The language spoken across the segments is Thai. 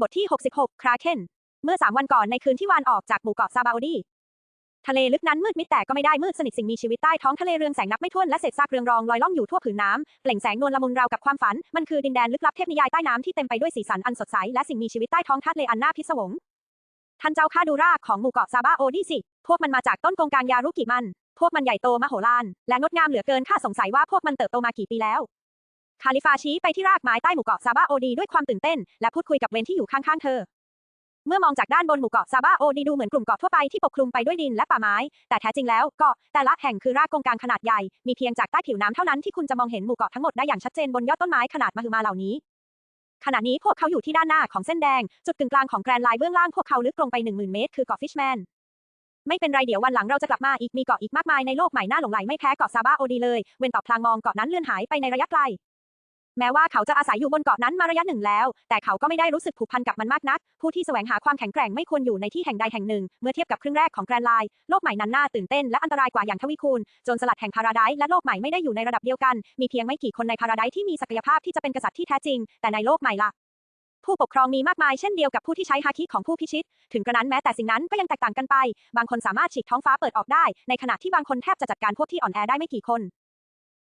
บทที่ 66 คราเคนเมื่อ3วันก่อนในคืนที่วานออกจากหมู่เกาะซาบาโอดี ทะเลลึกนั้นมืดมิดแต่ก็ไม่ได้มืดสนิทสิ่งมีชีวิตใต้ท้องทะเลเรืองแสงนับไม่ถ้วนและเศษซากเรืองรองลอยล่องอยู่ทั่วผืนน้ำเปล่งแสงนวลละมุนราวกับความฝัน มันคือดินแดนลึกลับเทพนิยายใต้น้ำที่เต็มไปด้วยสีสันอันสดใสและสิ่งมีชีวิตใต้ท้องทะเลอันน่าพิศวงท่านเจ้าข้าดูรากของหมู่เกาะซาบาโอดีสิ พวกมันมาจากต้นกงกางยารุกิมัน พวกมันใหญ่โตมโหฬารและงดงามเหลือเกินข้าสงสัยว่าพวกมันเติบโตมากี่ปีแล้ว คาลิฟาชี้ไปที่รากไม้ใต้หมู่เกาะซาบาโอดีด้วยความตื่นเต้น และพูดคุยกับเวนที่อยู่ข้างๆเธอ เมื่อมองจากด้านบนหมู่เกาะซาบาโอดีดูเหมือนกลุ่มเกาะทั่วไปที่ปกคลุมไปด้วยดินและป่าไม้ แต่แท้จริงแล้วเกาะแต่ละแห่งคือรากกงกลางขนาดใหญ่ มีเพียงจากใต้ผิวน้ำเท่านั้นที่คุณจะมองเห็นหมู่เกาะทั้งหมดได้อย่างชัดเจนบนยอดต้นไม้ขนาดมหึมาเหล่านี้ขณะนี้พวกเขาอยู่ที่ด้านหน้าของเส้นแดง จุดกึ่งกลางของแกรนไลน์เบื้องล่างพวกเขาลึกลงไป 10,000 เมตร คือเกาะฟิชแมน ไม่เป็นไรเดี๋ยววันหลังเราจะกลับมาอีกมีเกาะอีกมากมายในโลกใหม่น่าหลงไหลไม่แพ้เกาะซาบาโอดีเลย เวนตอบพลางมองเกาะนั้นเลื่อนหายไปในระยะไกล แม้ว่าเขาจะอาศัยอยู่บนเกาะนั้นมาระยะหนึ่งแล้ว แต่เขาก็ไม่ได้รู้สึกผูกพันกับมันมากนัก ผู้ที่แสวงหาความแข็งแกร่งไม่ควรอยู่ในที่แห่งใดแห่งหนึ่ง เมื่อเทียบกับครึ่งแรกของแกรนไลน์โลกใหม่นั้นน่าตื่นเต้นและอันตรายกว่าอย่างทวีคูณจรสลัดแห่งพาราไดซ์และโลกใหม่ไม่ได้อยู่ในระดับเดียวกัน มีเพียงไม่กี่คนในพาราไดซ์ที่มีศักยภาพที่จะเป็นกษัตริย์ที่แท้จริง แต่ในโลกใหม่ล่ะผู้ปกครองมีมากมายเช่นเดียวกับผู้ที่ใช้ฮาคิของผู้พิชิต ถึงกระนั้นแม้แต่สิ่งนั้นก็ยังแตกต่างกันไป บางคนสามารถฉีกท้องฟ้าเปิดออกได้ ในขณะที่บางคนแทบจะจัดการพวกที่อ่อนแอได้ไม่กี่คน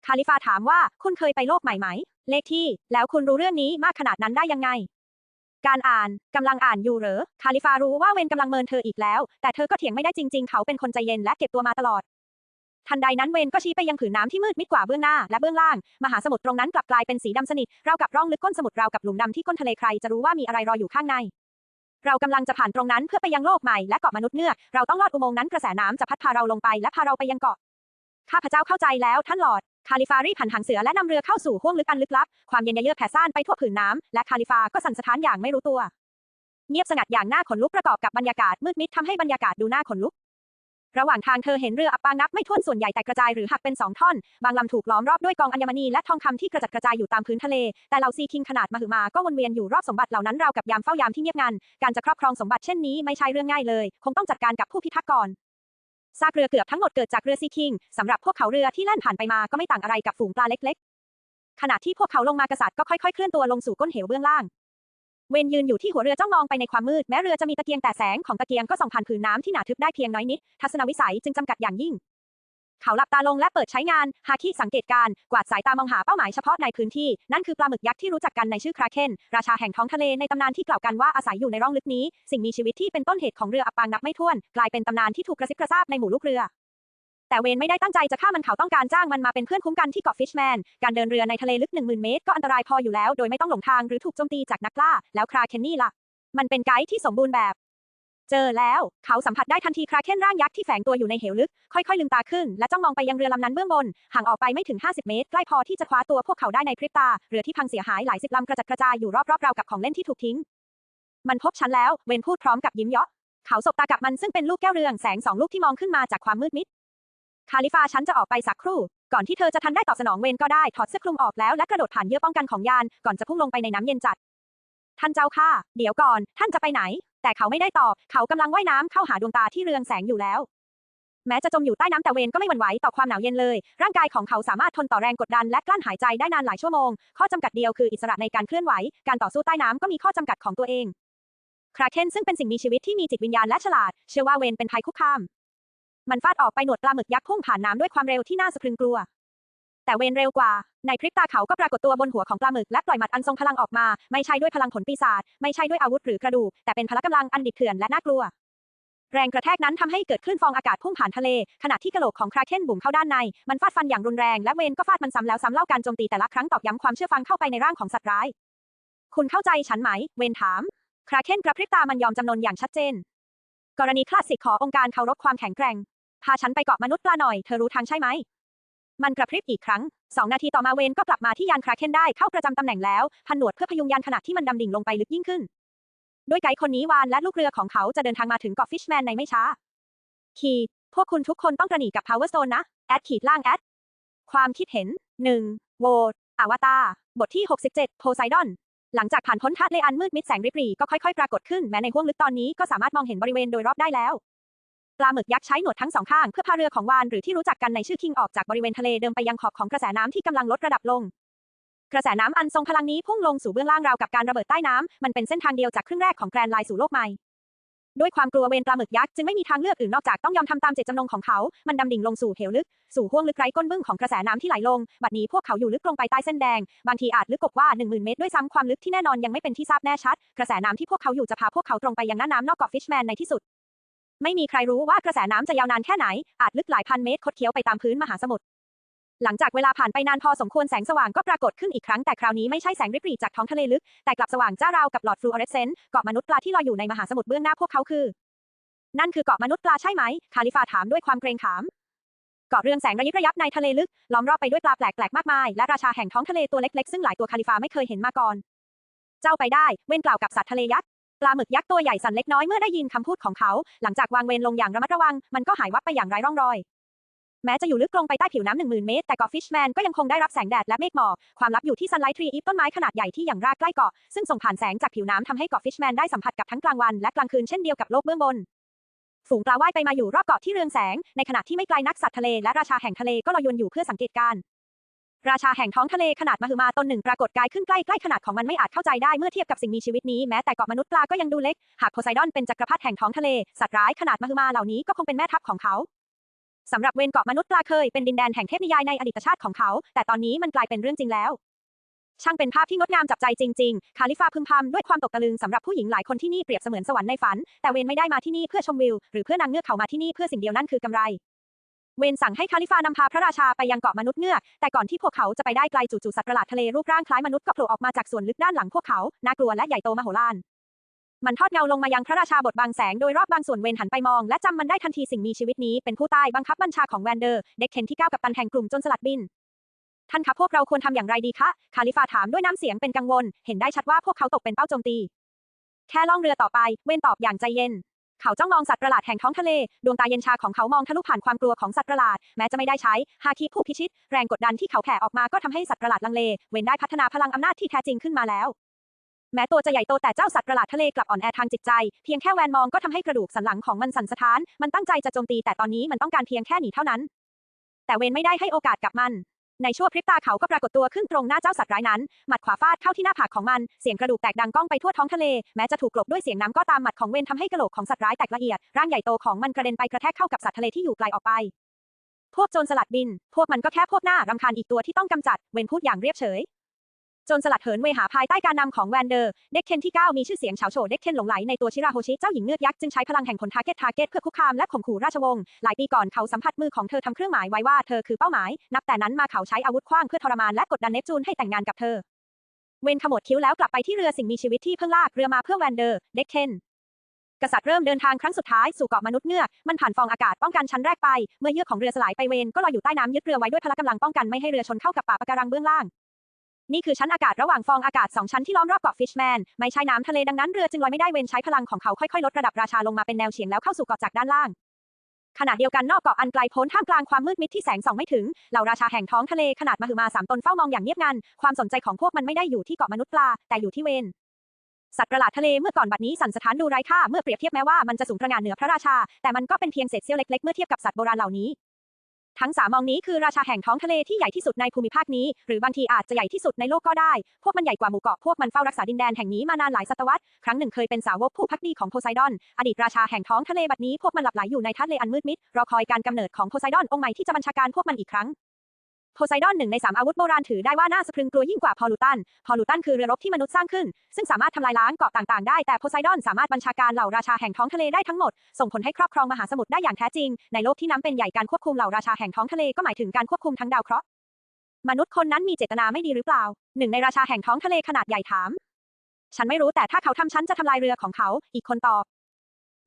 คาลิฟาถามว่าคุณเคยไปโลกใหม่ไหม เลขที่ แล้วคุณรู้เรื่องนี้มากขนาดนั้นได้ยังไง การอ่านกำลังอ่านอยู่เหรอ คาลิฟารู้ว่าเวนกำลังเมินเธออีกแล้ว แต่เธอก็เถียงไม่ได้จริง ๆ เขาเป็นคนใจเย็นและเก็บตัวมาตลอด ทันใดนั้นเวนก็ชี้ไปยังผืนน้ำที่มืดมิดกว่าเบื้องหน้าและเบื้องล่าง มหาสมุทรตรงนั้นกลับกลายเป็นสีดำสนิทราวกับร่องลึกก้นสมุทรราวกับหลุมดำที่ก้นทะเลใครจะรู้ว่ามีอะไรรออยู่ข้างในเรากำลังจะผ่านตรงนั้นเพื่อไปยังโลกใหม่และเกาะมนุษย์เงือก เราต้องลอดอุโมงค์นั้นกระแสน้ำจะพัดพาเราลงไปและพาเราไปยังเกาะ ข้าพเจ้าเข้าใจแล้วท่านหลอด คาลิฟารีบหันหางเสือและนำเรือเข้าสู่ห้วงลึกอันลึกลับ ความเย็นเยือกแผ่ซ่านไปทั่วผืนน้ำและคาลิฟาก็สั่นสะท้านอย่างไม่รู้ตัว เงียบสงัดอย่างน่าขนลุกประกอบกับบรรยากาศมืดมิดทำให้บรรยากาศดูน่าขนลุก ระหว่างทางเธอเห็นเรืออับปางนับไม่ถ้วนส่วนใหญ่แตกกระจายหรือหักเป็นสองท่อน บางลำถูกล้อมรอบด้วยกองอัญมณีและทองคำที่กระจัดกระจายอยู่ตามพื้นทะเล แต่เหล่าซีคิงขนาดมหึมาก็วนเวียนอยู่รอบสมบัติเหล่านั้นราวกับยามเฝ้ายามที่เงียบงัน การจะครอบครองสมบัติเช่นนี้ไม่ใช่เรื่องง่ายเลย คงต้องจัดการกับผู้พิทักษ์ก่อน ซากเรือเกือบทั้งหมดเกิดจากเรือซีคิงสำหรับพวกเขาเรือที่แล่นผ่านไปมาก็ไม่ต่างอะไรกับฝูงปลาเล็กๆ ขณะที่พวกเขาลงมากษัตริย์ก็ค่อยๆ เคลื่อนตัวลงสู่ก้นเหวเบื้องล่าง เวนยืนอยู่ที่หัวเรือจ้องมองไปในความมืดแม้เรือจะมีตะเกียงแต่แสงของตะเกียงก็ส่องผ่านผืนน้ำที่หนาทึบได้เพียงน้อยนิดทัศนวิสัยจึงจำกัดอย่างยิ่ง เขาหลับตาลงและเปิดใช้งาน ฮาคิสังเกตการ กวาดสายตามองหาเป้าหมายเฉพาะในพื้นที่ นั่นคือปลาหมึกยักษ์ที่รู้จักกันในชื่อคราเคนราชาแห่งท้องทะเลในตำนานที่กล่าวกันว่าอาศัยอยู่ในร่องลึกนี้ สิ่งมีชีวิตที่เป็นต้นเหตุของเรืออับปางนับไม่ถ้วน กลายเป็นตำนานที่ถูกกระซิบกระซาบในหมู่ลูกเรือ แต่เวนไม่ได้ตั้งใจจะฆ่ามันเขาต้องการจ้างมันมาเป็นเพื่อนคุ้มกันที่เกาะฟิชแมน การเดินเรือในทะเลลึก10,000เมตรก็อันตรายพออยู่แล้ว โดยไม่ต้องหลงทางหรือถูกโจมตีจากนักล่า แล้วคราเคนนี่ล่ะ มันเป็นไกด์ที่สมบูรณ์แบบ เจอแล้ว เขาสัมผัสได้ทันทีคราเคนร่างยักษ์ที่แฝงตัวอยู่ในเหวลึก ค่อยๆลืมตาขึ้น และจ้องมองไปยังเรือลำนั้นเบื้องบน ห่างออกไปไม่ถึง 50 เมตร ใกล้พอที่จะคว้าตัวพวกเขาได้ในพริบตา เรือที่พังเสียหายหลายสิบลำกระจัดกระจายอยู่รอบๆราวกับของเล่นที่ถูกทิ้ง มันพบฉันแล้ว เวนพูดพร้อมกับยิ้มเยาะ เขาสบตากับมันซึ่งเป็นลูกแก้วเรืองแสงสองลูกที่มองขึ้นมาจากความมืดมิด คาลิฟาฉันจะออกไปสักครู่ ก่อนที่เธอจะทันได้ตอบสนองเวนก็ได้ถอดเสื้อคลุมออกแล้วและกระโดดผ่านเยื่อป้องกันของยานก่อนจะพุ่งลงไปในน้ำเย็นจัดท่านเจ้าค่ะ เดี๋ยวก่อน ท่านจะไปไหน แต่เขาไม่ได้ตอบ เขากำลังว่ายน้ำเข้าหาดวงตาที่เรืองแสงอยู่แล้ว แม้จะจมอยู่ใต้น้ำแต่เวนก็ไม่หวั่นไหวต่อความหนาวเย็นเลย ร่างกายของเขาสามารถทนต่อแรงกดดันและกลั้นหายใจได้นานหลายชั่วโมง ข้อจำกัดเดียวคืออิสระในการเคลื่อนไหว การต่อสู้ใต้น้ำก็มีข้อจำกัดของตัวเอง คราเคนซึ่งเป็นสิ่งมีชีวิตที่มีจิตวิญญาณและฉลาด เชื่อว่าเวนเป็นภัยคุกคาม มันฟาดออกไปหนวดปลาหมึกยักษ์พุ่งผ่านน้ำด้วยความเร็วที่น่าสะพรึงกลัว แต่เวนเร็วกว่า ในพริบตาเขาก็ปรากฏตัวบนหัวของปลาหมึกและปล่อยหมัดอันทรงพลังออกมา ไม่ใช่ด้วยพลังผลปีศาจไม่ใช่ด้วยอาวุธหรือกระดูกแต่เป็นพละกำลังอันดิบเถื่อนและน่ากลัว แรงกระแทกนั้นทำให้เกิดคลื่นฟองอากาศพุ่งผ่านทะเล ขณะที่กระโหลกของคราเคนบุ๋มเข้าด้านใน มันฟาดฟันอย่างรุนแรงและเวนก็ฟาดมันซ้ำแล้วซ้ำเล่าการโจมตีแต่ละครั้งตอกย้ำความเชื่อฟังเข้าไปในร่างของสัตว์ร้าย คุณเข้าใจฉันไหม เวนถาม คราเคนกระพริบตามันยอมจำนนอย่างชัดเจน กรณีคลาสสิกขอองค์การเคารพความแข็งแกร่งพาฉันไปเกาะมนุษย์ปลาหน่อยเธอรู้ทางใช่ไหม มันกระพริบอีกครั้งสองนาทีต่อมาเวนก็กลับมาที่ยานคราเคนได้เข้าประจำตำแหน่งแล้วพันหนวดเพื่อพยุงยานขณะที่มันดำดิ่งลงไปลึกยิ่งขึ้น ด้วยไกด์คนนี้วานและลูกเรือของเขาจะเดินทางมาถึงเกาะฟิชแมนในไม่ช้าขีดพวกคุณทุกคนต้องกระหนีกับ Power Stone นะแอดขีดล่างแอดความคิดเห็น 1. โหวตอวตารบทที่ 67 โพไซดอน หลังจากผ่านพ้นทะเลอันมืดมิดแสงริบหรี่ก็ค่อยๆ ปรากฏขึ้นแม้ในห้วงลึกตอนนี้ก็สามารถมองเห็นบริเวณโดยรอบได้แล้ว ปลาหมึกยักษ์ใช้หนวดทั้งสองข้างเพื่อพาเรือของวานหรือที่รู้จักกันในชื่อคิงออกจากบริเวณทะเลเดิมไปยังขอบของกระแสน้ำที่กำลังลดระดับลง กระแสน้ำอันทรงพลังนี้พุ่งลงสู่เบื้องล่างราวกับการระเบิดใต้น้ำมันเป็นเส้นทางเดียวจากครึ่งแรกของแกรนไลน์สู่โลกใหม่ด้วยความกลัวเวรปลาหมึกยักษ์จึงไม่มีทางเลือกอื่นนอกจากต้องยอมทำตามเจตจำนงของเขา มันดำดิ่งลงสู่เหวลึก สู่ห้วงลึกไร้ก้นบึ้งของกระแสน้ำที่ไหลลง บัดนี้พวกเขาอยู่ลึกลงไปใต้เส้นแดง บางทีอาจลึกกว่า 10,000 เมตรด้วยซ้ำความลึกที่แน่นอนยังไม่เป็นที่ทราบแน่ชัด กระแสน้ำที่พวกเขาอยู่จะพาพวกเขาตรงไปยังหน้าน้ำนอกเกาะฟิชแมนในที่สุด ไม่มีใครรู้ว่ากระแสน้ำจะยาวนานแค่ไหน อาจลึกหลายพันเมตรคดเคี้ยวไปตามพื้นมหาสมุทร หลังจากเวลาผ่านไปนานพอสมควรแสงสว่างก็ปรากฏขึ้นอีกครั้งแต่คราวนี้ไม่ใช่แสงริบหรี่จากท้องทะเลลึก แต่กลับสว่างจ้าราวกับหลอดฟลูออเรสเซนต์เกาะมนุษย์ปลาที่ลอยอยู่ในมหาสมุทรเบื้องหน้าพวกเขาคือ นั่นคือเกาะมนุษย์ปลาใช่ไหม คาลิฟาถามด้วยความเกรงขามเกาะเรืองแสงระยิบระยับในทะเลลึกล้อมรอบไปด้วยปลาแปลกๆมากมาย และราชาแห่งท้องทะเลตัวเล็กๆ ซึ่งหลายตัวคาลิฟาไม่เคยเห็นมาก่อน เจ้าไปได้ เว้นกล่าวกับสัตว์ทะเลยักษ์ ปลาหมึกยักษ์ตัวใหญ่สั่นเล็กน้อยเมื่อได้ยินคำพูดของเขา หลังจากวางเวรลงอย่างระมัดระวัง มันก็หายวับไปอย่างไร้ร่องรอย แม้จะอยู่ลึกลงไปใต้ผิวน้ำหนึ่งหมื่นเมตร แต่เกาะฟิชแมนก็ยังคงได้รับแสงแดดและเมฆหมอก ความลับอยู่ที่ซันไลท์ทรีอีฟต้นไม้ขนาดใหญ่ที่อย่างรากใกล้เกาะ ซึ่งส่งผ่านแสงจากผิวน้ำทำให้เกาะฟิชแมนได้สัมผัสกับทั้งกลางวันและกลางคืนเช่นเดียวกับโลกเบื้องบน ฝูงปลาว่ายไปมาอยู่รอบเกาะที่เรืองแสง ในขณะที่ไม่ไกลนักสัตว์ทะเลและราชาแห่งทะเลก็ลอยวนอยู่เพื่อสังเกตการณ์ ราชาแห่งท้องทะเลขนาดมหึมาตนหนึ่งปรากฏกายขึ้นใกล้ใกล้ขนาดของมันไม่อาจเข้าใจได้เมื่อเทียบกับสิ่งมีชีวิตนี้แม้แต่เกาะมนุษย์ปลาก็ยังดูเล็ก หากโพไซดอนเป็นจักรพรรดิแห่งท้องทะเลสัตว์ร้ายขนาดมหึมาเหล่านี้ก็คงเป็นแม่ทัพของเขาสำหรับเวนเกาะมนุษย์ปลาเคยเป็นดินแดนแห่งเทพนิยายในอดีตชาติของเขา แต่ตอนนี้มันกลายเป็นเรื่องจริงแล้ว ช่างเป็นภาพที่งดงามจับใจจริง ๆ คาลิฟาพึมพำด้วยความตกตะลึงสำหรับผู้หญิงหลายคนที่นี่เปรียบเสมือนสวรรค์ในฝัน แต่เวนไม่ได้มาที่นี่เพื่อชมวิว หรือเพื่อนางเงือกเขามาที่นี่เพื่อสิ่งเดียวนั่นคือกำไร เวนสั่งให้คาลิฟานำพาพระราชาไปยังเกาะมนุษย์เงือก แต่ก่อนที่พวกเขาจะไปได้ไกลจู่ๆสัตว์ประหลาดทะเลรูปร่างคล้ายมนุษย์ก็โผล่ออกมาจากส่วนลึกด้านหลังพวกเขา น่ากลัวและใหญ่โตมโหฬาร มันทอดเงาลงมายังพระราชาบทบังแสงโดยรอบบางส่วนเวนหันไปมองและจำมันได้ทันทีสิ่งมีชีวิตนี้เป็นผู้ใต้บังคับบัญชาของแวนเดอร์ เด็กเคนที่ก้าวกับตันแห่งกลุ่มจนสลัดบินท่านคะพวกเราควรทำอย่างไรดีคะ คาลิฟาถามด้วยน้ำเสียงเป็นกังวล เห็นได้ชัดว่าพวกเขาตกเป็นเป้าโจมตี แค่ล่องเรือต่อไป เว้นตอบอย่างใจเย็น เขาจ้องมองสัตว์ประหลาดแห่งท้องทะเล ดวงตาเย็นชาของเขามองทะลุผ่านความกลัวของสัตว์ประหลาด แม้จะไม่ได้ใช้ฮาคิผู้พิชิต แรงกดดันที่เขาแผ่ออกมาก็ทำให้สัตว์ประหลาดลังเล เว้นได้พัฒนาพลังอำนาจที่แท้จริงขึ้นมาแล้ว แม้ตัวจะใหญ่โตแต่เจ้าสัตว์ประหลาดทะเลกลับอ่อนแอทางจิตใจ เพียงแค่แวนมองก็ทำให้กระดูกสันหลังของมันสั่นสะท้าน มันตั้งใจจะโจมตีแต่ตอนนี้มันต้องการเพียงแค่หนีเท่านั้น แต่เวนไม่ได้ให้โอกาสกับมัน ในชั่วพริบตาเขาก็ปรากฏตัวขึ้นตรงหน้าเจ้าสัตว์ร้ายนั้น หมัดขวาฟาดเข้าที่หน้าผากของมัน เสียงกระดูกแตกดังก้องไปทั่วท้องทะเล แม้จะถูกกลบด้วยเสียงน้ำก็ตามหมัดของเวนทำให้กระโหลกของสัตว์ร้ายแตกละเอียด ร่างใหญ่โตของมันกระเด็นไปกระแทกเข้ากับสัตว์ทะเลที่อยู่ไกลออกไป พวกโจรสลัดบิน พวกมันก็แค่พวกหน้ารำคาญอีกตัวที่ต้องกำจัด เวนพูดอย่างเรียบเฉย จรสลัดเหินเวหาภายใต้การนำของแวนเดอร์ เด็กเคนที่ 9 มีชื่อเสียงเฉาโฉเด็กเคนหลงไหลในตัวชิราโฮชิ เจ้าหญิงเงือกยักษ์จึงใช้พลังแห่งผลทาร์เก็ตทาร์เก็ตเพื่อคุกคามและข่มขู่ราชวงศ์ หลายปีก่อนเขาสัมผัสมือของเธอทำเครื่องหมายไว้ว่าเธอคือเป้าหมาย นับแต่นั้นมาเขาใช้อาวุธขว้างเพื่อทรมานและกดดันเนปจูนให้แต่งงานกับเธอ เวนขมวดคิ้วแล้วกลับไปที่เรือสิ่งมีชีวิตที่เพิ่งลากเรือมาเพื่อแวนเดอร์ เด็กเคนกษัตริย์เริ่มเดินทางครั้งสุดท้ายสู่เกาะมนุษย์เงือก มันผ่านฟองอากาศป้องกันชั้นแรกไป เมื่อเยือกของเรือสลายไปเวนก็ลอยอยู่ใต้น้ำยึดเรือไว้ด้วยพละกำลังป้องกันไม่ให้เรือชนเข้ากับป่าปะการังเบื้องล่าง นี่คือชั้นอากาศระหว่างฟองอากาศสองชั้นที่ล้อมรอบเกาะฟิชแมน ไม่ใช่น้ำทะเลดังนั้นเรือจึงลอยไม่ได้เวนใช้พลังของเขาค่อยๆ ลดระดับราชาลงมาเป็นแนวเฉียงแล้วเข้าสู่เกาะจากด้านล่าง ขณะเดียวกันนอกเกาะอันไกลโพ้นท่ามกลางความมืดมิดที่แสงส่องไม่ถึง เหล่าราชาแห่งท้องทะเลขนาดมหึมาสามตนเฝ้ามองอย่างเงียบงัน ความสนใจของพวกมันไม่ได้อยู่ที่เกาะมนุษย์ปลาแต่อยู่ที่เวนสัตว์ประหลาดทะเลเมื่อก่อนบัดนี้สั่นสะท้านดูไร้ค่าเมื่อเปรียบเทียบแม้ว่ามันจะสูงตระงานเหนือพระราชา แต่มันก็เป็นเพียงเศษเสี้ยวเล็กๆเมื่อเทียบกับสัตว์โบราณเหล่านี้ ทั้งสามมองนี้คือราชาแห่งท้องทะเลที่ใหญ่ที่สุดในภูมิภาคนี้ หรือบางทีอาจจะใหญ่ที่สุดในโลกก็ได้ พวกมันใหญ่กว่าหมู่เกาะพวกมันเฝ้ารักษาดินแดนแห่งนี้มานานหลายศตวรรษ ครั้งหนึ่งเคยเป็นสาวกผู้พักดีของโพไซดอน อดีตราชาแห่งท้องทะเลบัดนี้พวกมันหลับไหลอยู่ในทะเลอันมืดมิด รอคอยการกำเนิดของโพไซดอนองค์ใหม่ที่จะบัญชาการพวกมันอีกครั้ง ไซดอนหนึ่งในสามอาวุธโบราณถือได้ว่าน่าสะพรึงกลัวยิ่งกว่าพอลูตัน พอลูตันคือเรือรบที่มนุษย์สร้างขึ้น ซึ่งสามารถทำลายล้างเกาะต่างๆได้ แต่โพไซดอนสามารถบัญชาการเหล่าราชาแห่งท้องทะเลได้ทั้งหมด ส่งผลให้ครอบครองมหาสมุทรได้อย่างแท้จริง ในโลกที่น้ำเป็นใหญ่การควบคุมเหล่าราชาแห่งท้องทะเลก็หมายถึงการควบคุมทั้งดาวเคราะห์ มนุษย์คนนั้นมีเจตนาไม่ดีหรือเปล่า หนึ่งในราชาแห่งท้องทะเลขนาดใหญ่ถาม ฉันไม่รู้แต่ถ้าเขาทำฉันจะทำลายเรือของเขา อีกคนตอบ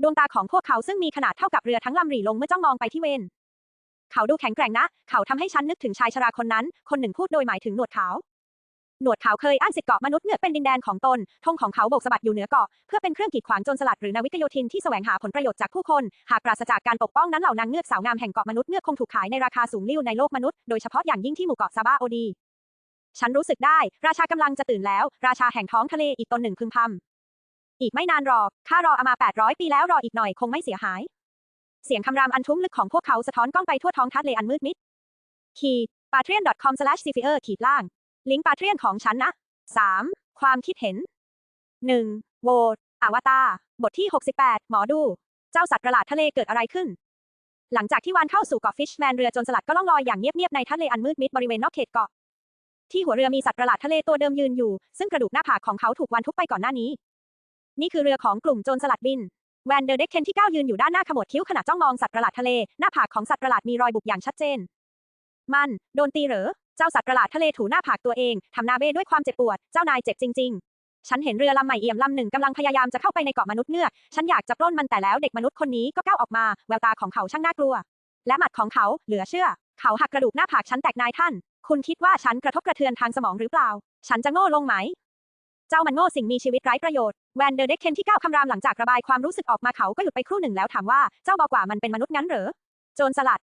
ดวงตาของพวกเขาซึ่งมีขนาดเท่ากับเรือทั้งลำหรี่ลงเมื่อจ้องมองไปที่เวน เขาดูแข็งแกร่งนะ เขาทำให้ฉันนึกถึงชายชราคนนั้น คนหนึ่งพูดโดยหมายถึงหนวดขาว หนวดขาวเคยอ้างสิทธิ์เกาะมนุษย์เงือกเป็นดินแดนของตน ธงของเขาโบกสะบัดอยู่เหนือเกาะเพื่อเป็นเครื่องกีดขวางโจรสลัดหรือนาวิกโยธินที่แสวงหาผลประโยชน์จากผู้คน หากปราศจากการปกป้องนั้นเหล่านางเงือกสาวงามแห่งเกาะมนุษย์เงือกคงถูกขายในราคาสูงลิ่วในโลกมนุษย์ โดยเฉพาะอย่างยิ่งที่หมู่เกาะซาบาโอดี ฉันรู้สึกได้ ราชากำลังจะตื่นแล้ว ราชาแห่งท้องทะเลอีกตนหนึ่งพึมพำอีกไม่นานหรอกข้ารออามา800 ปีแล้วรออีกหน่อยคงไม่เสียหาย เสียงคำรามอันทุ้มลึกของพวกเขาสะท้อนกล้องไปทั่วท้องทะเลอันมืดมิดขีด patreon.com/cfr ขีดล่าง ลิงก์ปาเทรียนของฉันนะ 3. ความคิดเห็น 1. โหวตอวตารบทที่ 68 หมอดู เจ้าสัตว์ประหลาดทะเลเกิดอะไรขึ้น หลังจากที่วานเข้าสู่เกาะฟิชแมนเรือโจรสลัดก็ล่องลอยอย่างเงียบๆในทะเลอันมืดมิดบริเวณนอกเขตเกาะ ที่หัวเรือมีสัตว์ประหลาดทะเลตัวเดิมยืนอยู่ ซึ่งกระดูกหน้าผากของเขาถูกวานทุบไปก่อนหน้านี้ นี่คือเรือของกลุ่มโจรสลัดบิน แวนเดอร์เด็กเคนที่ 9 ยืนอยู่ด้านหน้าขมวดคิ้วขณะจ้องมองสัตว์ประหลาดทะเล หน้าผากของสัตว์ประหลาดมีรอยบุบอย่างชัดเจน มัน โดนตีเหรอ เจ้าสัตว์ประหลาดทะเลถูหน้าผากตัวเอง ทำหน้าเบ้ด้วยความเจ็บปวด เจ้านายเจ็บจริง ๆ ฉันเห็นเรือลำใหม่เอี่ยมลำหนึ่งกำลังพยายามจะเข้าไปในเกาะมนุษย์เงือก ฉันอยากจะปล้นมันแต่แล้วเด็กมนุษย์คนนี้ก็ก้าวออกมา แววตาของเขาช่างน่ากลัว และหมัดของเขาเหลือเชื่อ เขาหักกระดูกหน้าผากฉันแตกนายท่าน คุณคิดว่าฉันกระทบกระเทือนทางสมองหรือเปล่า ฉันจะโง่ลงไหม จ้ามันโง่สิ่งมีชีวิตไร้ประโยชน์แวนเดอร์เด็กเคนที่ก้าวคำรามหลังจากระบายความรู้สึกออกมาเขาก็หยุดไปครู่หนึ่งแล้วถามว่าเจ้าบอกว่ามันเป็นมนุษย์งั้นเหรอโจรสลัด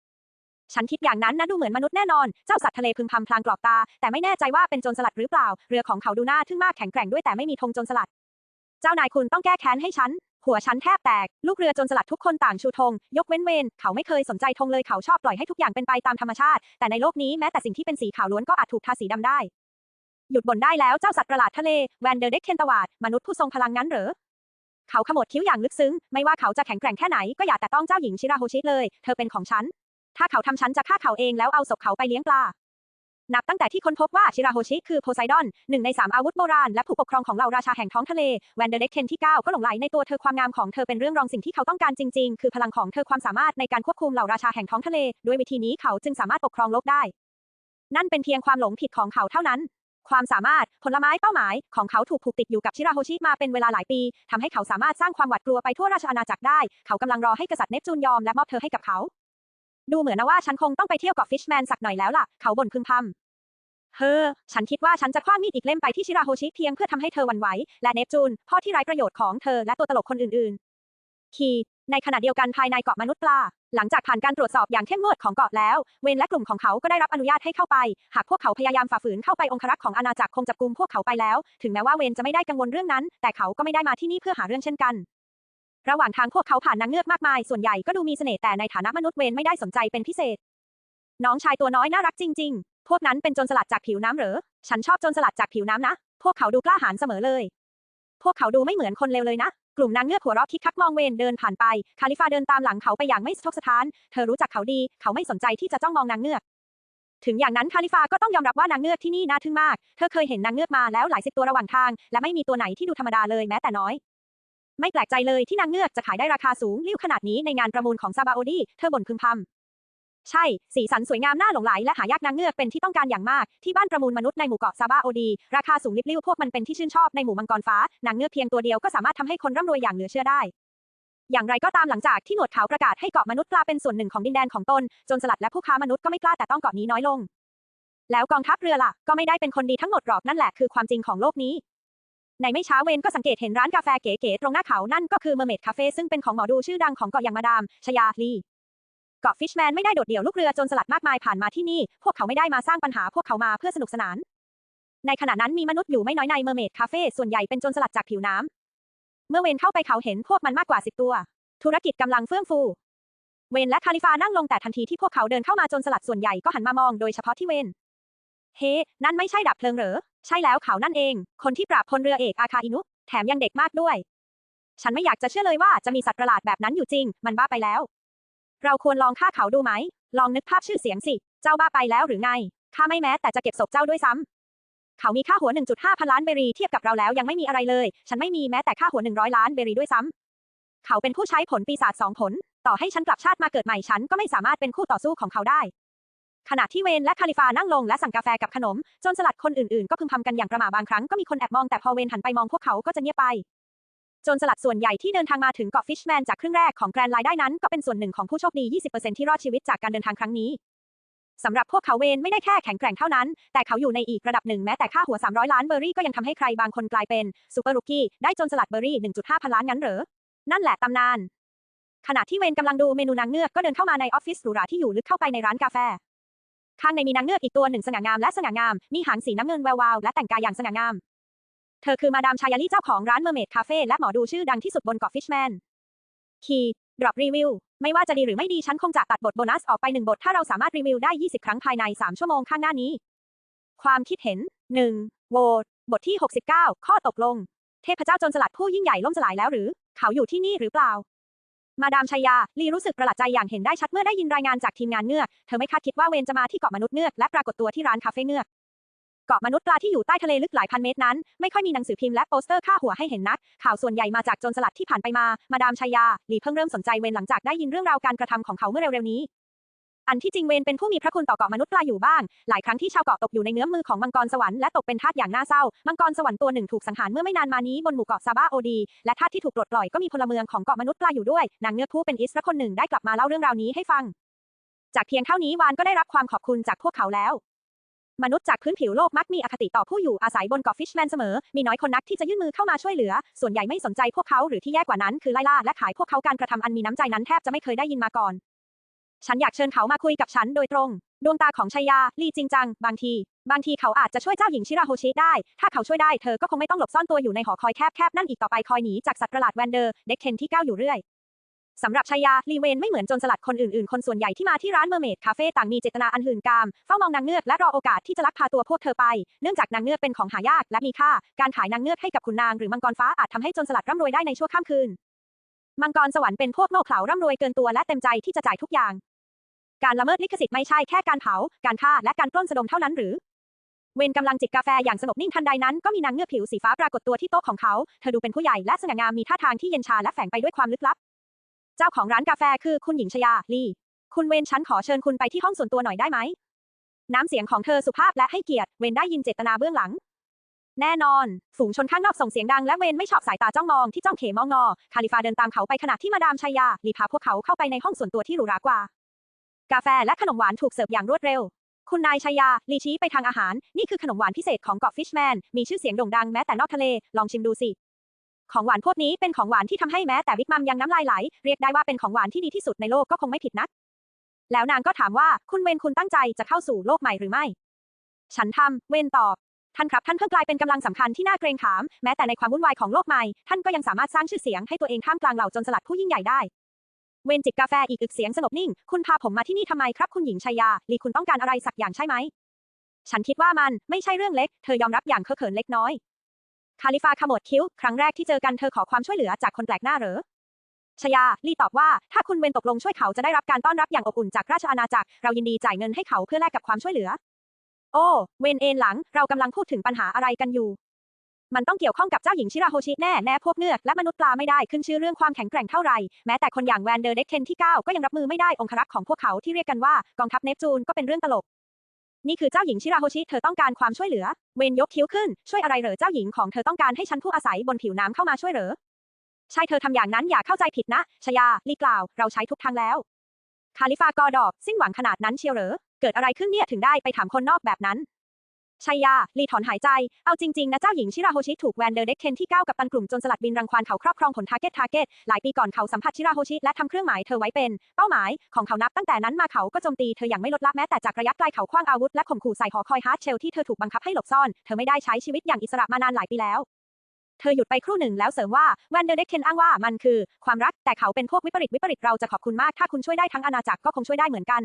ฉันคิดอย่างนั้นนะดูเหมือนมนุษย์แน่นอน เจ้าสัตว์ทะเลพึงพำพลางกรอกตา แต่ไม่แน่ใจว่าเป็นโจรสลัดหรือเปล่า เรือของเขาดูน่าทึ่งมากแข็งแกร่งด้วยแต่ไม่มีธงโจรสลัด เจ้านายคุณต้องแก้แค้นให้ฉัน หัวฉันแทบแตก ลูกเรือโจรสลัดทุกคนต่างชูธง ยกเว้นเวนเขาไม่เคยสนใจธงเลยเขาชอบปล่อยให้ทุกอย่างเป็นไปตามธรรมชาติ แต่ในโลกนี้แม้แต่สิ่งที่เป็นสีขาวล้วนก็อาจถูกทาสีดำได้ หยุดบ่นได้แล้วเจ้าสัตว์ประหลาดทะเลแวนเดอร์เด็กเคนตวาดมนุษย์ผู้ทรงพลังงั้นเหรอเขาขมวดคิ้วอย่างลึกซึ้ง ไม่ว่าเขาจะแข็งแกร่งแค่ไหนก็อย่าแต่ต้องเจ้าหญิงชิราโฮชิเลย เธอเป็นของฉัน ถ้าเขาทำฉันจะฆ่าเขาเองแล้วเอาศพเขาไปเลี้ยงปลา นับตั้งแต่ที่ค้นพบว่าชิราโฮชิคือโพไซดอนหนึ่งในสามอาวุธโบราณและผู้ปกครองของเหล่าราชาแห่งท้องทะเลแวนเดอร์เด็กเคนที่ 9 ก็หลงไหลในตัวเธอความงามของเธอเป็นเรื่องรองสิ่งที่เขาต้องการจริง ๆ คือพลังของเธอความสามารถในการควบคุมเหล่าราชาแห่งท้องทะเลด้วยวิธีนี้เขาจึงสามารถปกครองโลกได้ นั่นเป็นเพียงความหลงผิดของเขาเท่านั้น ความสามารถผลไม้เป้าหมายของเขาถูกผูกติดอยู่กับชิราโฮชิมาเป็นเวลาหลายปีทำให้เขาสามารถสร้างความหวาดกลัวไปทั่วราชอาณาจักรได้ เขากำลังรอให้กษัตริย์เนปจูนยอมและมอบเธอให้กับเขา ดูเหมือนนะว่าฉันคงต้องไปเที่ยวเกาะฟิชแมนสักหน่อยแล้วล่ะ เขาบ่นพึมพำเฮ้อ ฉันคิดว่าฉันจะคว้ามีดอีกเล่มไปที่ชิราโฮชิเพียงเพื่อทำให้เธอหวั่นไหว และเนปจูน พ่อที่ไร้ประโยชน์ของเธอและตัวตลกคนอื่น คีในขณะเดียวกันภายในเกาะมนุษย์ปลา หลังจากผ่านการตรวจสอบอย่างเข้มงวดของเกาะแล้ว เวนและกลุ่มของเขาก็ได้รับอนุญาตให้เข้าไป หากพวกเขาพยายามฝ่าฝืนเข้าไปองครักษ์ของอาณาจักรคงจับกุมพวกเขาไปแล้ว ถึงแม้ว่าเวนจะไม่ได้กังวลเรื่องนั้น แต่เขาก็ไม่ได้มาที่นี่เพื่อหาเรื่องเช่นกัน ระหว่างทางพวกเขาผ่านนางเงือกมากมาย ส่วนใหญ่ก็ดูมีเสน่ห์แต่ในฐานะมนุษย์เวนไม่ได้สนใจเป็นพิเศษ น้องชายตัวน้อยน่ารักจริง ๆ พวกนั้นเป็นโจรสลัดจากผิวน้ำเหรอฉันชอบโจรสลัดจากผิวน้ำนะ พวกเขาดูกล้าหาญเสมอเลย พวกเขาดูไม่เหมือนคนเลวเลยนะกลุ่มนางเงือกหัวเราะคิกคักมองเวนเดินผ่านไป คาลิฟาเดินตามหลังเขาไปอย่างไม่สะทกสะท้าน เธอรู้จักเขาดี เขาไม่สนใจที่จะจ้องมองนางเงือก ถึงอย่างนั้นคาลิฟาก็ต้องยอมรับว่านางเงือกที่นี่น่าทึ่งมาก เธอเคยเห็นนางเงือกมาแล้วหลายสิบตัวระหว่างทาง และไม่มีตัวไหนที่ดูธรรมดาเลยแม้แต่น้อย ไม่แปลกใจเลยที่นางเงือกจะขายได้ราคาสูงลิ้วขนาดนี้ในงานประมูลของซาบาโอดี เธอบ่นพึมพำ ใช่ สีสันสวยงามน่าหลงไหลและหายากนางเงือกเป็นที่ต้องการอย่างมาก ที่บ้านประมูลมนุษย์ในหมู่เกาะซาบาโอดี ราคาสูงลิบลิ่วพวกมันเป็นที่ชื่นชอบในหมู่มังกรฟ้านางเงือกเพียงตัวเดียวก็สามารถทำให้คนร่ำรวยอย่างเหลือเชื่อได้ อย่างไรก็ตามหลังจากที่หนวดขาวประกาศให้เกาะมนุษย์กลายเป็นส่วนหนึ่งของดินแดนของตนจนสลัดและผู้ค้ามนุษย์ก็ไม่กล้าแต่ต้องเกาะนี้น้อยลง แล้วกองทัพเรือล่ะ ก็ไม่ได้เป็นคนดีทั้งหมดหรอกนั่นแหละคือความจริงของโลกนี้ในไม่ช้าเวนก็สังเกตเห็นร้านกาแฟเก๋ๆตรงหน้าเขานั่นก็คือเมอร์เมดคาเฟ่ซึ่งเป็นของหมอดูชื่อดังของเกาะอย่างมาดามชยาลี เกาะฟิชแมนไม่ได้โดดเดี่ยวลูกเรือจนสลัดมากมายผ่านมาที่นี่ พวกเขาไม่ได้มาสร้างปัญหาพวกเขามาเพื่อสนุกสนาน ในขณะนั้นมีมนุษย์อยู่ไม่น้อยในเมอร์เมดคาเฟ่ส่วนใหญ่เป็นโจรสลัดจากผิวน้ำ เมื่อเวนเข้าไปเขาเห็นพวกมันมากกว่าสิบตัว ธุรกิจกำลังเฟื่องฟู เวนและคาลิฟานั่งลงแต่ทันทีที่พวกเขาเดินเข้ามาโจรสลัดส่วนใหญ่ก็หันมามองโดยเฉพาะที่เวนเฮ้ นั่นไม่ใช่ดับเพลิงเหรอ ใช่แล้วเขานั่นเอง คนที่ปราบพลเรือเอกอาคาอินุ แถมยังเด็กมากด้วย ฉันไม่อยากจะเชื่อเลยว่าจะมีสัตว์ประหลาดแบบนั้นอยู่จริง มันบ้าไปแล้ว เราควรลองฆ่าเขาดูไหม ลองนึกภาพชื่อเสียงสิ เจ้าบ้าไปแล้วหรือไง ข้าไม่แม้แต่จะเก็บศพเจ้าด้วยซ้ำเขามีค่าหัว 1.5 พันล้านเบรีเทียบกับเราแล้วยังไม่มีอะไรเลย ฉันไม่มีแม้แต่ค่าหัว 100 ล้านเบรีด้วยซ้ำเขาเป็นผู้ใช้ผลปีศาจสองผล ต่อให้ฉันกลับชาติมาเกิดใหม่ฉันก็ไม่สามารถเป็นคู่ต่อสู้ของเขาได้ ขณะที่เวนและคาลิฟานั่งลงและสั่งกาแฟกับขนม จนสลัดคนอื่นๆ ก็พึมพำกันอย่างประหม่าบางครั้งก็มีคนแอบมองแต่พอเวนหันไปมองพวกเขาก็จะเงียบไป จนสลัดส่วนใหญ่ที่เดินทางมาถึงเกาะฟิชแมนจากครึ่งแรกของแกรนด์ไลน์ได้นั้น ก็เป็นส่วนหนึ่งของผู้โชคดี 20%ที่รอดชีวิตจากการเดินทางครั้งนี้สำหรับพวกเขาเวนไม่ได้แค่แข็งแกร่งเท่านั้น แต่เขาอยู่ในอีกระดับหนึ่งแม้แต่ค่าหัว 300 ล้านเบอร์รี่ก็ยังทำให้ใครบางคนกลายเป็นซูเปอร์ลูกี้ได้จนสลัดเบอร์รี่ 1.5 พันล้านงั้นเหรอ นั่นแหละตำนาน ขณะที่เวนกำลังดูเมนูนางเงือกก็เดินเข้ามาในออฟฟิศหรูหราที่อยู่ลึกเข้าไปในร้านกาแฟ ข้างในมีนางเงือกอีกตัวหนึ่งสง่างามและสง่างาม มีหางสีน้ำเงินแวววาวและแต่งกายอย่างสง่างาม เธอคือมาดามชายาลีเจ้าของร้านเมอร์เมดคาเฟ่และหมอดูชื่อดังที่สุดบนเกาะฟิชแมน คีดรอปรีวิว ไม่ว่าจะดีหรือไม่ดีฉันคงจะตัดบทโบนัสออกไปหนึ่งบท ถ้าเราสามารถรีวิวได้ 20 ครั้งภายใน 3 ชั่วโมงข้างหน้านี้ ความคิดเห็น 1. โหวตบทที่ 69 ข้อตกลง เทพเจ้าโจรสลัดผู้ยิ่งใหญ่ล่มสลายแล้วหรือ เขาอยู่ที่นี่หรือเปล่า มาดามชายาลีรู้สึกประหลาดใจอย่างเห็นได้ชัดเมื่อได้ยินรายงานจากทีมงานเงือก เธอไม่คาดคิดว่าเวนจะมาที่เกาะมนุษย์เงือกและปรากฏตัวที่ร้านคาเฟ่เงือก เกาะมนุษย์ปลาที่อยู่ใต้ทะเลลึกหลายพันเมตรนั้น ไม่ค่อยมีหนังสือพิมพ์และโปสเตอร์ค่าหัวให้เห็นนัก ข่าวส่วนใหญ่มาจากโจรสลัดที่ผ่านไปมา มาดามชายาหลีเพิ่งเริ่มสนใจเวนหลังจากได้ยินเรื่องราวการกระทำของเขาเมื่อเร็วๆนี้อันที่จริงเวนเป็นผู้มีพระคุณต่อเกาะมนุษย์ปลาอยู่บ้าง หลายครั้งที่ชาวเกาะตกอยู่ในเงื้อมมือของมังกรสวรรค์และตกเป็นทาสอย่างน่าเศร้า มังกรสวรรค์ตัวหนึ่งถูกสังหารเมื่อไม่นานมานี้บนหมู่เกาะซาบาโอดี และทาสที่ถูกปลดปล่อยก็มีพลเมืองของเกาะมนุษย์ปลาอยู่ด้วย นางเงือกผู้เป็นอิสระคนหนึ่งได้กลับมาเล่าเรื่องราวนี้ให้ฟัง จากเพียงเท่านี้วานก็ได้รับความขอบคุณจากพวกเขาแล้ว มนุษย์จากพื้นผิวโลกมักมีอคติต่อผู้อยู่อาศัยบนเกาะฟิชแมนเสมอ มีน้อยคนนักที่จะยื่นมือเข้ามาช่วยเหลือ ส่วนใหญ่ไม่สนใจพวกเขาหรือที่แย่กว่านั้นคือไล่ล่าและขายพวกเขาการกระทำอันมีน้ำใจนั้นแทบจะไม่เคยได้ยินมาก่อน ฉันอยากเชิญเขามาคุยกับฉันโดยตรง ดวงตาของชายาลีจริงจัง บางที บางทีเขาอาจจะช่วยเจ้าหญิงชิราโฮชิได้ ถ้าเขาช่วยได้เธอก็คงไม่ต้องหลบซ่อนตัวอยู่ในหอคอยแคบๆนั่นอีกต่อไปคอยหนีจากสัตว์ประหลาดแวนเดอร์เด็กเทนที่ก้าวอยู่เรื่อย สำหรับชายา ลีเวนไม่เหมือนโจรสลัดคนอื่นๆ คนส่วนใหญ่ที่มาที่ร้านเมอร์เมดคาเฟ่ต่างมีเจตนาอันหื่นกาม เฝ้ามองนางเงือกและรอโอกาสที่จะลักพาตัวพวกเธอไป เนื่องจากนางเงือกเป็นของหายากและมีค่า การขายนางเงือกให้กับขุนนางหรือมังกรฟ้าอาจทำให้โจรสลัดร่ำรวยได้ในชั่วข้ามคืน มังกรสวรรค์เป็นพวกโง่เขลาร่ำรวยเกินตัวและเต็มใจที่จะจ่ายทุกอย่าง การละเมิดลิขสิทธิ์ไม่ใช่แค่การเผา การฆ่าและการปล้นสะดมเท่านั้นหรือ เวนกำลังจิบกาแฟอย่างสงบนิ่งทันใดนั้นก็มีนางเงือกผิวสีฟ้าปรากฏตัวที่โต๊ะของเขา เธอดูเป็นผู้ใหญ่และสง่างามมีท่าทางที่เย็นชาและแฝงไปด้วยความลึกลับ เจ้าของร้านกาแฟคือคุณหญิงชยาลีคุณเวนฉันขอเชิญคุณไปที่ห้องส่วนตัวหน่อยได้ไหม น้ำเสียงของเธอสุภาพและให้เกียรติ เวนได้ยินเจตนาเบื้องหลัง แน่นอน ฝูงชนข้างนอกส่งเสียงดังและเวนไม่ชอบสายตาจ้องมองที่จ้องเขมองงอ คาลิฟาเดินตามเขาไปขณะที่มาดามชายาลีพาพวกเขาเข้าไปในห้องส่วนตัวที่หรูหรากว่า กาแฟและขนมหวานถูกเสิร์ฟอย่างรวดเร็ว คุณนายชายาลีชี้ไปทางอาหาร นี่คือขนมหวานพิเศษของเกาะฟิชแมน มีชื่อเสียงโด่งดังแม้แต่นอกทะเล ลองชิมดูสิ ของหวานพวกนี้เป็นของหวานที่ทำให้แม้แต่บิ๊กมัมยังน้ำลายไหล เรียกได้ว่าเป็นของหวานที่ดีที่สุดในโลกก็คงไม่ผิดนัก แล้วนางก็ถามว่าคุณเวนคุณตั้งใจจะเข้าสู่โลกใหม่หรือไม่ ฉันทำเวนตอบท่านครับท่านเพิ่งกลายเป็นกำลังสำคัญที่น่าเกรงขาม แม้แต่ในความวุ่นวายของโลกใหม่ ท่านก็ยังสามารถสร้างชื่อเสียงให้ตัวเองท่ามกลางเหล่าจรสลัดผู้ยิ่งใหญ่ได้ เวนจิบกาแฟอีกอึกเสียงสงบนิ่ง คุณพาผมมาที่นี่ทำไมครับ คุณหญิงชายาลีคุณต้องการอะไรสักอย่างใช่ไหม ฉันคิดว่ามันไม่ใช่เรื่องเล็ก เธอยอมรับอย่างเคอะเขินเล็กน้อย คาลิฟาขมวดคิ้ว ครั้งแรกที่เจอกันเธอขอความช่วยเหลือจากคนแปลกหน้าเหรอชยาลีตอบว่า ถ้าคุณเวนตกลงช่วยเขาจะได้รับการต้อนรับอย่างอบอุ่นจากราชอาณาจักร เรายินดีจ่ายเงินให้เขาเพื่อแลกกับความช่วยเหลือ โอ้ เวนเอนหลัง เรากำลังพูดถึงปัญหาอะไรกันอยู่ มันต้องเกี่ยวข้องกับเจ้าหญิงชิราโฮชิแน่แน่พวกเงือกและมนุษย์ปลาไม่ได้ขึ้นชื่อเรื่องความแข็งแกร่งเท่าไหร่ แม้แต่คนอย่างแวนเดอร์เด็กเทนที่ 9 ก็ยังรับมือไม่ได้องครักษ์ของพวกเขาที่เรียกกันว่ากองทัพเนปจูนก็เป็นเรื่องตลก นี่คือเจ้าหญิงชิราโฮชิเธอต้องการความช่วยเหลือ เวนยกคิ้วขึ้น ช่วยอะไรเหรอเจ้าหญิงของเธอต้องการให้ฉันผู้อาศัยบนผิวน้ำเข้ามาช่วยเหรอใช่เธอทำอย่างนั้นอย่าเข้าใจผิดนะชยาลีกล่าว เราใช้ทุกทางแล้ว คาลิฟากอดอก สิ้นหวังขนาดนั้นเชียวเหรอ เกิดอะไรขึ้นเนี่ยถึงได้ไปถามคนนอกแบบนั้น ชัยยา ลีถอนหายใจ เอาจริง ๆ นะเจ้าหญิงชิราโฮชิถูกแวนเดอร์เด็กเคนที่ 9 กับตันกลุ่มจนสลัดบินรังควานเขาครอบครองผลทาร์เก็ตทาร์เก็ตหลายปีก่อนเขาสัมผัสชิราโฮชิและทำเครื่องหมายเธอไว้เป็น เป้าหมายของเขานับตั้งแต่นั้นมาเขาก็โจมตีเธออย่างไม่ลดละแม้แต่จากระยะไกลเขาคว้างอาวุธและข่มขู่ใส่หอคอยฮาร์ดเชลที่เธอถูกบังคับให้หลบซ่อนเธอไม่ได้ใช้ชีวิตอย่างอิสระมานานหลายปีแล้วเธอหยุดไปครู่หนึ่งแล้วเสริมว่าแวนเดอร์เด็กเคนอ้างว่ามันคือ ความรักแต่เขาเป็นพวกวิปริตวิปริตเราจะขอบคุณมากถ้าคุณช่วยได้ทั้งอาณาจักรก็คงช่วยได้เหมือนกัน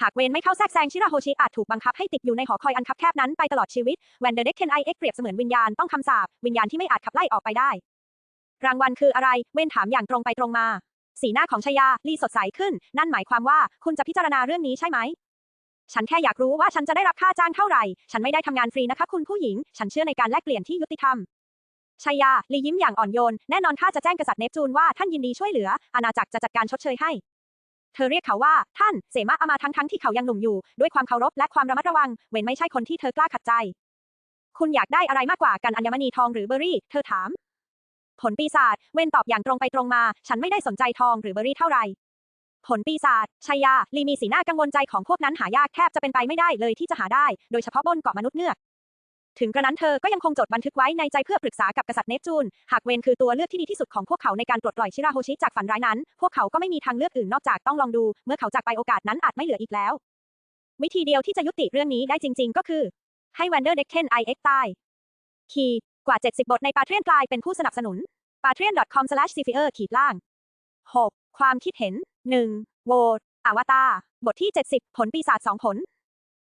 หากเวนไม่เข้าแทรกแซงชิราโฮชิอาจถูกบังคับให้ติดอยู่ในหอคอยอันคับแคบนั้นไปตลอดชีวิตแวนเดอร์เด็กเคนไอเอ็กเปรียบเสมือนวิญญาณต้องคำสาปวิญญาณที่ไม่อาจขับไล่ออกไปได้ รางวัลคืออะไร เวนถามอย่างตรงไปตรงมา สีหน้าของชยาลีสดใสขึ้น นั่นหมายความว่าคุณจะพิจารณาเรื่องนี้ใช่ไหม ฉันแค่อยากรู้ว่าฉันจะได้รับค่าจ้างเท่าไหร่ ฉันไม่ได้ทำงานฟรีนะคะคุณผู้หญิง ฉันเชื่อในการแลกเปลี่ยนที่ยุติธรรมชยาลียิ้มอย่างอ่อนโยน แน่นอนข้าจะแจ้งกษัตริย์เนปจูนว่าท่านยินดีช่วยเหลือ อาณาจักรจะจัดการชดเชยให้ เธอเรียกเขาว่า ท่านเสมาอามาทั้งทั้งที่เขายังหนุ่มอยู่ ด้วยความเคารพและความระมัดระวัง เว้นไม่ใช่คนที่เธอกล้าขัดใจ คุณอยากได้อะไรมากกว่ากันอัญมณีทองหรือเบอร์รี่ เธอถาม ผลปีศาจเว้นตอบอย่างตรงไปตรงมา ฉันไม่ได้สนใจทองหรือเบอร์รี่เท่าไหร่ผลปีศาจชัยยาลีมีสีหน้ากังวลใจของพวกนั้นหายากแทบจะเป็นไปไม่ได้เลยที่จะหาได้ โดยเฉพาะบนเกาะมนุษย์เงือก ถึงกระนั้นเธอก็ยังคงจดบันทึกไว้ในใจเพื่อปรึกษากับกษัตริย์เนปจูน หากเวนคือตัวเลือกที่ดีที่สุดของพวกเขาในการปลดปล่อยชิราโฮชิจากฝันร้ายนั้น พวกเขาก็ไม่มีทางเลือกอื่นนอกจากต้องลองดู เมื่อเขาจากไปโอกาสนั้นอาจไม่เหลืออีกแล้ว วิธีเดียวที่จะยุติเรื่องนี้ได้จริง ๆ ก็คือ ให้แวนเดอร์เด็กเคนไอเอ็กตายคีกว่า 70 บทในปาเทรียนกลายเป็นผู้สนับสนุน patreon.com/cfear ขีดล่าง 6. ความคิดเห็น 1. โหวตอวตารบทที่ 70 ผลปีศาจ2ผล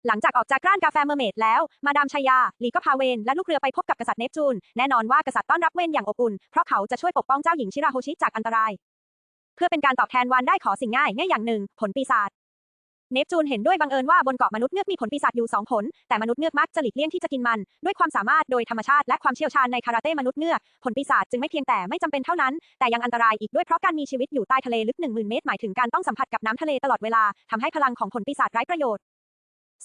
หลังจากออกจากร้านกาแฟเมอร์เมดแล้ว มาดามชายาลีก็พาเวนและลูกเรือไปพบกับกษัตริย์เนปจูน แน่นอนว่ากษัตริย์ต้อนรับเวนอย่างอบอุ่น เพราะเขาจะช่วยปกป้องเจ้าหญิงชิราโฮชิจากอันตราย เพื่อเป็นการตอบแทนวานได้ขอสิ่งง่ายง่ายอย่างหนึ่ง ผลปีศาจ เนปจูนเห็นด้วยบังเอิญว่าบนเกาะมนุษย์เงือกมีผลปีศาจอยู่สองผล แต่มนุษย์เงือกมักจะหลีกเลี่ยงที่จะกินมัน ด้วยความสามารถโดยธรรมชาติและความเชี่ยวชาญในคาราเต้มนุษย์เงือก ผลปีศาจจึงไม่เพียงแต่ไม่จำเป็นเท่านั้น แต่ยังอันตรายอีกด้วยเพราะการมีชีวิตอยู่ใต้ทะเลลึก10,000 เมตรหมายถึงการต้องสัมผัสกับน้ำทะเลตลอดเวลาทำให้พลังของผลปีศาจไร้ประโยชน์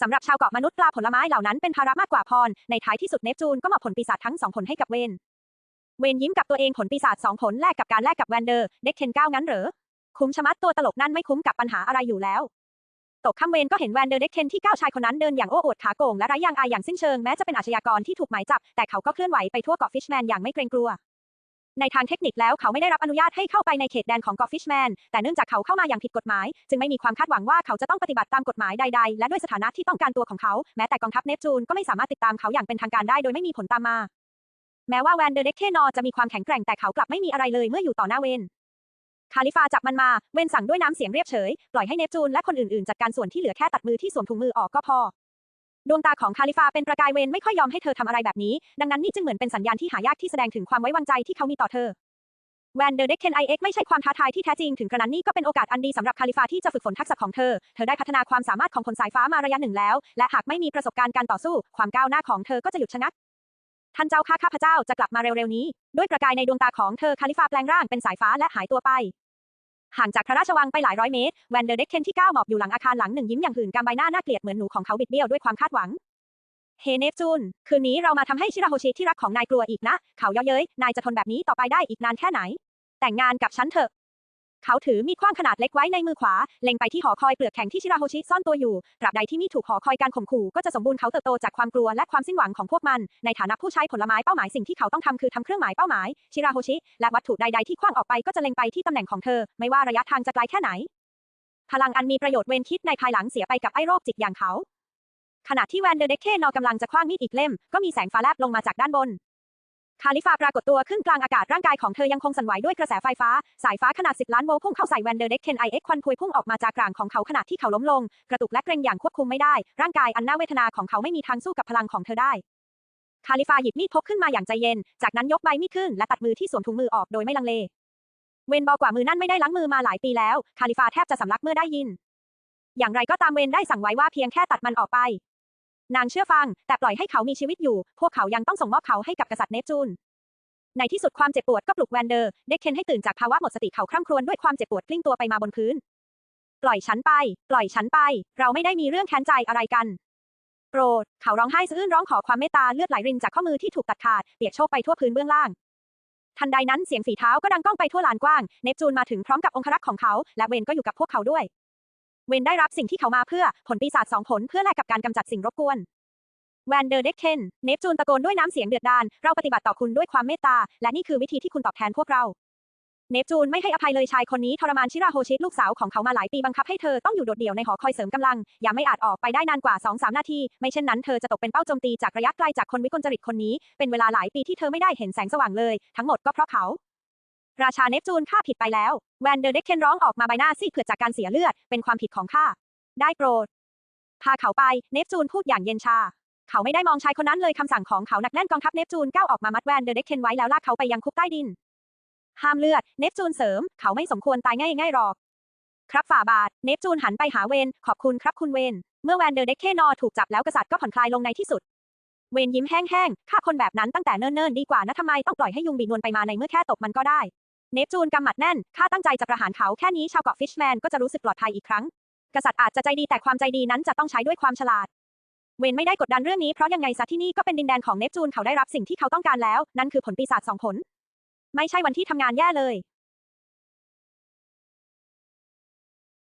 สำหรับชาวเกาะมนุษย์ปลาผลไม้เหล่านั้นเป็นภาระมากกว่าพร ในท้ายที่สุดเนปจูนก็มอบผลปีศาจทั้งสองผลให้กับเวน เวนยิ้มกับตัวเองผลปีศาจสองผลแลกกับการแลกกับแวนเดอร์เด็กเคนเก้างั้นเหรอ คุ้มชะมัดตัวตลกนั่นไม่คุ้มกับปัญหาอะไรอยู่แล้ว ตกค่ำเวนก็เห็นแวนเดอร์เด็กเคนที่ก้าวชายคนนั้นเดินอย่างโอ้อวดขาโก่งและไร้ยางอายอย่างสิ้นเชิงแม้จะเป็นอาชญากรที่ถูกหมายจับ แต่เขาก็เคลื่อนไหวไปทั่วเกาะฟิชแมนอย่างไม่เกรงกลัว ในทางเทคนิคแล้วเขาไม่ได้รับอนุญาตให้เข้าไปในเขตแดนของเกาะฟิชแมน แต่เนื่องจากเขาเข้ามาอย่างผิดกฎหมาย จึงไม่มีความคาดหวังว่าเขาจะต้องปฏิบัติตามกฎหมายใดๆ และด้วยสถานะที่ต้องการตัวของเขา แม้แต่กองทัพเนปจูนก็ไม่สามารถติดตามเขาอย่างเป็นทางการได้โดยไม่มีผลตามมา แม้ว่าแวนเดอร์เด็กเคนอจะมีความแข็งแกร่งแต่เขากลับไม่มีอะไรเลยเมื่ออยู่ต่อหน้าเวนคาลิฟาจับมันมา เวนสั่งด้วยน้ำเสียงเรียบเฉย ปล่อยให้เนปจูนและคนอื่นๆ จัดการส่วนที่เหลือแค่ตัดมือที่สวมถุงมือออกก็พอ ดวงตาของคาลิฟาเป็นประกายเวนไม่ค่อยยอมให้เธอทำอะไรแบบนี้ ดังนั้นนี่จึงเหมือนเป็นสัญญาณที่หายากที่แสดงถึงความไว้วางใจที่เขามีต่อเธอแวนเดอร์เด็กเคนไอเอ็กไม่ใช่ความท้าทายที่แท้จริงถึงกระนั้นนี่ก็เป็นโอกาสอันดีสำหรับคาลิฟาที่จะฝึกฝนทักษะของเธอ เธอได้พัฒนาความสามารถของผลสายฟ้ามาระยะหนึ่งแล้ว และหากไม่มีประสบการณ์การต่อสู้ ความก้าวหน้าของเธอก็จะหยุดชะงักท่านเจ้าข้าข้าพเจ้าจะกลับมาเร็วๆนี้ ด้วยประกายในดวงตาของเธอคาลิฟาแปลงร่างเป็นสายฟ้าและหายตัวไป ห่างจากพระราชวังไปหลายร้อยเมตรแวนเดอร์เด็กเคนที่ก้าวหมอบอยู่หลังอาคารหลังหนึ่งยิ้มอย่างหื่นกำใบหน้าน่าเกลียดเหมือนหนูของเขาบิดเบี้ยวด้วยความคาดหวัง เฮเนฟจูน คืนนี้เรามาทำให้ชิราโฮชิที่รักของนายกลัวอีกนะ เขาเย้อเย้ยนายจะทนแบบนี้ต่อไปได้อีกนานแค่ไหน แต่งงานกับฉันเถอะ เขาถือมีดขว้างขนาดเล็กไว้ในมือขวา เล็งไปที่หอคอยเปลือกแข็งที่ชิราโฮชิซ่อนตัวอยู่ ตราบใดที่มีดถูกหอคอยการข่มขู่ก็จะสมบูรณ์เขาเติบโตจากความกลัวและความสิ้นหวังของพวกมัน ในฐานะผู้ใช้ผลไม้เป้าหมายสิ่งที่เขาต้องทำคือทำเครื่องหมายเป้าหมาย ชิราโฮชิ และวัตถุใด ๆ ที่ขว้างออกไปก็จะเล็งไปที่ตำแหน่งของเธอ ไม่ว่าระยะทางจะไกลแค่ไหน พลังอันมีประโยชน์เวนคิดในภายหลังเสียไปกับไอ้โรคจิตอย่างเขา ขณะที่แวนเดอร์เด็กเคนอกำลังจะคว้างมีดอีกเล่ม ก็มีแสงฟ้าแลบลงมาจากด้านบน คาลิฟาปรากฏตัวขึ้นกลางอากาศร่างกายของเธอยังคงสั่นไหวด้วยกระแสไฟฟ้า สายฟ้าขนาด 10 ล้านโวลต์พุ่งเข้าใส่แวนเดอร์เด็กเคนไอเอ็กควันพวยพุ่งออกมาจากกลางของเขาขณะที่เขาล้มลง กระตุกและเกรงอย่างควบคุมไม่ได้ ร่างกายอันน่าเวทนาของเขาไม่มีทางสู้กับพลังของเธอได้คาลิฟาหยิบมีดพกขึ้นมาอย่างใจเย็น จากนั้นยกใบมีดขึ้นและตัดมือที่สวมถุงมือออกโดยไม่ลังเล เวนบอกว่ามือนั่นไม่ได้ล้างมือมาหลายปีแล้ว คาลิฟาแทบจะสำลักเมื่อได้ยิน อย่างไรก็ตามเวนได้สั่งไว้ว่าเพียงแค่ตัดมันออกไป นางเชื่อฟัง แต่ปล่อยให้เขามีชีวิตอยู่ พวกเขายังต้องส่งมอบเขาให้กับกษัตริย์เนปจูน ในที่สุดความเจ็บปวดก็ปลุกแวนเดอร์เด็กเคนให้ตื่นจากภาวะหมดสติเขาคร่ำครวญด้วยความเจ็บปวดกลิ้งตัวไปมาบนพื้น ปล่อยฉันไป ปล่อยฉันไป เราไม่ได้มีเรื่องแค้นใจอะไรกัน โปรด เขาร้องไห้สะอื้นร้องขอความเมตตาเลือดไหลรินจากข้อมือที่ถูกตัดขาดเปียกโชกไปทั่วพื้นเบื้องล่างทันใดนั้นเสียงฝีเท้าก็ดังก้องไปทั่วลานกว้าง เนปจูนมาถึงพร้อมกับองครักษ์ของเขา และเวนก็อยู่กับพวกเขาด้วย เวนได้รับสิ่งที่เขามาเพื่อผลปีศาจสองผลเพื่อแลกกับการกำจัดสิ่งรบกวน แวนเดอร์เด็กเคนเนปจูนตะโกนด้วยน้ำเสียงเดือดดาล เราปฏิบัติต่อคุณด้วยความเมตตา และนี่คือวิธีที่คุณตอบแทนพวกเรา เนปจูนไม่ให้อภัยเลยชายคนนี้ทรมานชิราโฮชิลูกสาวของเขามาหลายปีบังคับให้เธอต้องอยู่โดดเดี่ยวในหอคอยเสริมกำลัง อย่าไม่อาจออกไปได้นานกว่า 2-3 นาที ไม่เช่นนั้นเธอจะตกเป็นเป้าโจมตีจากระยะไกลจากคนวิกลจริตคนนี้ เป็นเวลาหลายปีที่เธอไม่ได้เห็นแสงสว่างเลย ทั้งหมดก็เพราะเขา ราชาเนปจูนข้าผิดไปแล้ว แวนเดอร์เด็กเคนร้องออกมาใบหน้าซีดเผือดจากการเสียเลือด เป็นความผิดของข้า ได้โปรด พาเขาไป เนปจูนพูดอย่างเย็นชา เขาไม่ได้มองชายคนนั้นเลยคำสั่งของเขาหนักแน่นกองทัพเนปจูนก้าวออกมามัดแวนเดอร์เด็กเคนไว้แล้วลากเขาไปยังคุกใต้ดิน ห้ามเลือด เนปจูนเสริม เขาไม่สมควรตายง่ายง่ายหรอก ครับฝ่าบาท เนปจูนหันไปหาเวน ขอบคุณครับคุณเวน เมื่อแวนเดอร์เด็กเคนอถูกจับแล้วกษัตริย์ก็ผ่อนคลายลงในที่สุด เวนยิ้มแห้งๆฆ่าคนแบบนั้นตั้งแต่เนิ่นๆดีกว่านะทำไมต้องปล่อยให้ยุงบีนวลไปมาในเมื่อแค่ตบมันก็ได้ เนปจูนกำหมัดแน่น ข้าตั้งใจจะประหารเขาแค่นี้ชาวเกาะฟิชแมนก็จะรู้สึกปลอดภัยอีกครั้ง กษัตริย์อาจจะใจดีแต่ความใจดีนั้นจะต้องใช้ด้วยความฉลาด เวนไม่ได้กดดันเรื่องนี้เพราะยังไงซะที่นี่ก็เป็นดินแดนของเนปจูนเขาได้รับสิ่งที่เขาต้องการแล้ว นั่นคือผลปีศาจสองผล ไม่ใช่วันที่ทำงานแย่เลย